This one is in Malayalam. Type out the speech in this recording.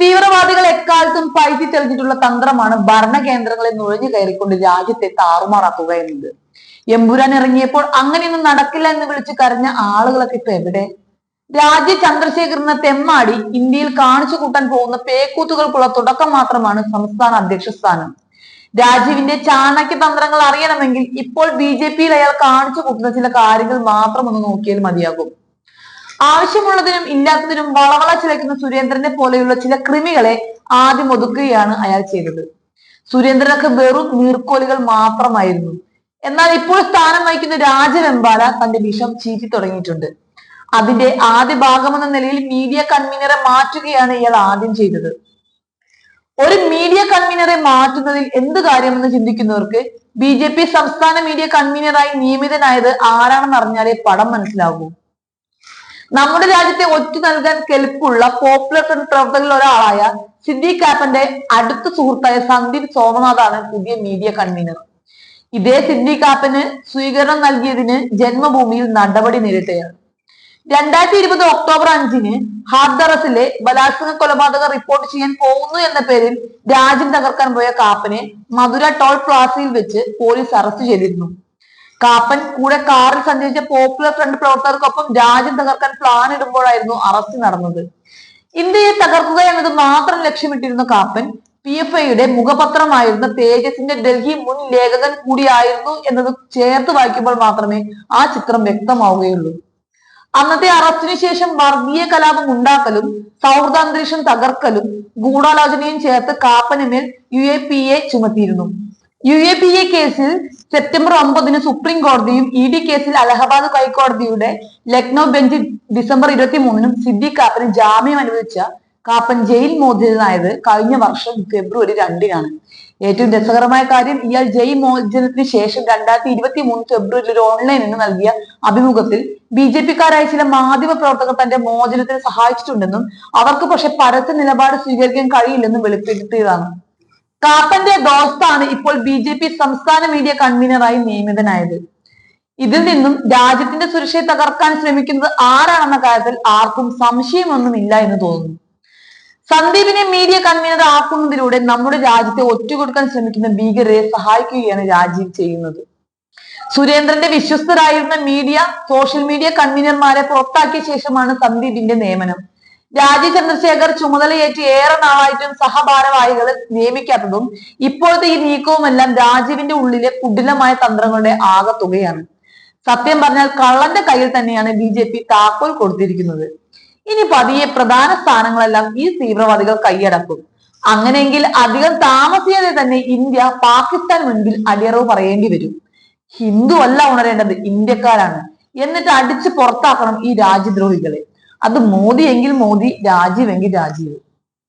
തീവ്രവാദികൾ എക്കാലത്തും പയറ്റി തെളിഞ്ഞിട്ടുള്ള തന്ത്രമാണ് ഭരണകേന്ദ്രങ്ങളെ നുഴഞ്ഞു കയറിക്കൊണ്ട് രാജ്യത്തെ താറുമാറാക്കുക എന്നത്. എമ്പുരാൻ ഇറങ്ങിയപ്പോൾ അങ്ങനെയൊന്നും നടക്കില്ല എന്ന് വിളിച്ച് കരഞ്ഞ ആളുകളൊക്കെ ഇപ്പൊ എവിടെ? രാജ്യ ചന്ദ്രശേഖരനെ തെമ്മാടി ഇന്ത്യയിൽ കാണിച്ചു കൂട്ടാൻ പോകുന്ന പേക്കൂത്തുകൾക്കുള്ള തുടക്കം മാത്രമാണ് സംസ്ഥാന അധ്യക്ഷ സ്ഥാനം. രാജീവിന്റെ ചാണക്യ തന്ത്രങ്ങൾ അറിയണമെങ്കിൽ ഇപ്പോൾ ബി ജെ പിയിൽ അയാൾ കാണിച്ചു കൂട്ടുന്ന ചില കാര്യങ്ങൾ മാത്രം ഒന്ന് നോക്കിയാൽ മതിയാകും. ആവശ്യമുള്ളതിനും ഇല്ലാത്തതിനും വളവള ചിലയ്ക്കുന്ന സുരേന്ദ്രനെ പോലെയുള്ള ചില കൃമികളെ ആദ്യം ഒതുക്കുകയാണ് അയാൾ ചെയ്തത്. സുരേന്ദ്രനൊക്കെ വെറും നീർക്കോലുകൾ മാത്രമായിരുന്നു. എന്നാൽ ഇപ്പോൾ സ്ഥാനം വഹിക്കുന്ന രാജവെമ്പാല തന്റെ വിഷം ചീറ്റി തുടങ്ങിയിട്ടുണ്ട്. അതിന്റെ ആദ്യ ഭാഗമെന്ന നിലയിൽ മീഡിയ കൺവീനറെ മാറ്റുകയാണ് ഇയാൾ ആദ്യം ചെയ്തത്. ഒരു മീഡിയ കൺവീനറെ മാറ്റുന്നതിൽ എന്ത് കാര്യമെന്ന് ചിന്തിക്കുന്നവർക്ക് ബി ജെ പി സംസ്ഥാന മീഡിയ കൺവീനറായി നിയമിതനായത് ആരാണെന്ന് അറിഞ്ഞാലേ പടം മനസ്സിലാകൂ. നമ്മുടെ രാജ്യത്തെ ഒറ്റ നൽകാൻ കെൽപ്പുള്ള പോപ്പുലർ ഫ്രണ്ട് പ്രവർത്തകരിൽ ഒരാളായ സിദ്ദീഖ് കാപ്പന്റെ അടുത്ത സുഹൃത്തായ സന്ദീപ് സോമനാഥാണ് പുതിയ മീഡിയ കൺവീനർ ഇതേ സിദ്ദീഖ് കാപ്പന് സ്വീകരണം നൽകിയതിന് ജന്മഭൂമിയിൽ നടപടി നേരിട്ടയാണ്. രണ്ടായിരത്തി ഇരുപത് ഒക്ടോബർ അഞ്ചിന് ഹാർദറസിലെ ബലാത്സംഗ കൊലപാതകം റിപ്പോർട്ട് ചെയ്യാൻ പോകുന്നു എന്ന പേരിൽ രാജ്യം തകർക്കാൻ പോയ കാപ്പനെ മധുര ടോൾ പ്ലാസയിൽ വെച്ച് പോലീസ് അറസ്റ്റ് ചെയ്തിരുന്നു. കാപ്പൻ കൂടെ കാറിൽ സഞ്ചരിച്ച പോപ്പുലർ ഫ്രണ്ട് പ്രവർത്തകർക്കൊപ്പം രാജ്യം തകർക്കാൻ പ്ലാൻ ഇടുമ്പോഴായിരുന്നു അറസ്റ്റ് നടന്നത്. ഇന്ത്യയെ തകർക്കുക എന്നത് മാത്രം ലക്ഷ്യമിട്ടിരുന്ന കാപ്പൻ പി എഫ് ഐയുടെ മുഖപത്രമായിരുന്ന തേജസിന്റെ ഡൽഹി മുൻ ലേഖകൻ കൂടിയായിരുന്നു എന്നത് ചേർത്ത് വായിക്കുമ്പോൾ മാത്രമേ ആ ചിത്രം വ്യക്തമാവുകയുള്ളൂ. അന്നത്തെ അറസ്റ്റിന് ശേഷം വർഗീയ കലാപം ഉണ്ടാക്കലും സൗഹൃദാന്തരീക്ഷം തകർക്കലും ഗൂഢാലോചനയും ചേർത്ത് കാപ്പനുമേൽ യു എ പി എ ചുമത്തിയിരുന്നു. യു എ പി എ കേസിൽ സെപ്റ്റംബർ ഒമ്പതിന് സുപ്രീം കോടതിയും ഇ ഡി കേസിൽ അലഹബാദ് ഹൈക്കോടതിയുടെ ലക്നൗ ബെഞ്ച് ഡിസംബർ ഇരുപത്തി മൂന്നിനും സിദ്ദിഖ് കാപ്പന് ജാമ്യം അനുവദിച്ച കാപ്പൻ ജയിൽ മോചിതനായത് കഴിഞ്ഞ വർഷം ഫെബ്രുവരി രണ്ടിനാണ്. ഏറ്റവും രസകരമായ കാര്യം ഇയാൾ ജയിൽ മോചനത്തിന് ശേഷം രണ്ടായിരത്തി ഇരുപത്തി മൂന്ന് ഫെബ്രുവരിയിൽ ഒരു ഓൺലൈനിന് നൽകിയ അഭിമുഖത്തിൽ ബി ജെ പിക്കാരായ ചില മാധ്യമ പ്രവർത്തകർ തന്റെ മോചനത്തിന് സഹായിച്ചിട്ടുണ്ടെന്നും അവർക്ക് പക്ഷെ പരസ്യ നിലപാട് സ്വീകരിക്കാൻ കഴിയില്ലെന്നും വെളിപ്പെടുത്തിയതാണ്. കാപ്പന്റെ ദോസ്താണ് ഇപ്പോൾ ബി ജെ പി സംസ്ഥാന മീഡിയ കൺവീനറായി നിയമിതനായത്. ഇതിൽ നിന്നും രാജ്യത്തിന്റെ സുരക്ഷയെ തകർക്കാൻ ശ്രമിക്കുന്നത് ആരാണെന്ന കാര്യത്തിൽ ആർക്കും സംശയമൊന്നുമില്ല എന്ന് തോന്നുന്നു. സന്ദീപിനെ മീഡിയ കൺവീനർ ആക്കുന്നതിലൂടെ നമ്മുടെ രാജ്യത്തെ ഒറ്റുകൊടുക്കാൻ ശ്രമിക്കുന്ന ഭീകരരെ സഹായിക്കുകയാണ് രാജീവ് ചെയ്യുന്നത്. സുരേന്ദ്രന്റെ വിശ്വസ്തരായിരുന്ന മീഡിയ സോഷ്യൽ മീഡിയ കൺവീനർമാരെ പുറത്താക്കിയ ശേഷമാണ് സന്ദീപിന്റെ നിയമനം. രാജീവ് ചന്ദ്രശേഖർ ചുമതലയേറ്റ് ഏറെ നാളായിട്ടും സഹഭാരവാഹികളെ നിയമിക്കാത്തതും ഇപ്പോഴത്തെ ഈ നീക്കവുമെല്ലാം രാജീവിന്റെ ഉള്ളിലെ കുടിലമായ തന്ത്രങ്ങളുടെ ആകത്തുകയാണ്. സത്യം പറഞ്ഞാൽ കള്ളന്റെ കയ്യിൽ തന്നെയാണ് ബി ജെ പി താക്കോൽ കൊടുത്തിരിക്കുന്നത്. ഇനി പതിയെ പ്രധാന സ്ഥാനങ്ങളെല്ലാം ഈ തീവ്രവാദികൾ കൈയടക്കും. അങ്ങനെയെങ്കിൽ അധികം താമസിയാതെ തന്നെ ഇന്ത്യ പാകിസ്ഥാൻ മുൻപിൽ അടിയറവ് പറയേണ്ടി വരും. ഹിന്ദു അല്ല ഉണരേണ്ടത് ഇന്ത്യക്കാരാണ്. എന്നിട്ട് അടിച്ച് പുറത്താക്കണം ഈ രാജ്യദ്രോഹികളെ. അത് മോദി എങ്കിൽ മോദി രാജീവ് എങ്കിൽ രാജീവ്.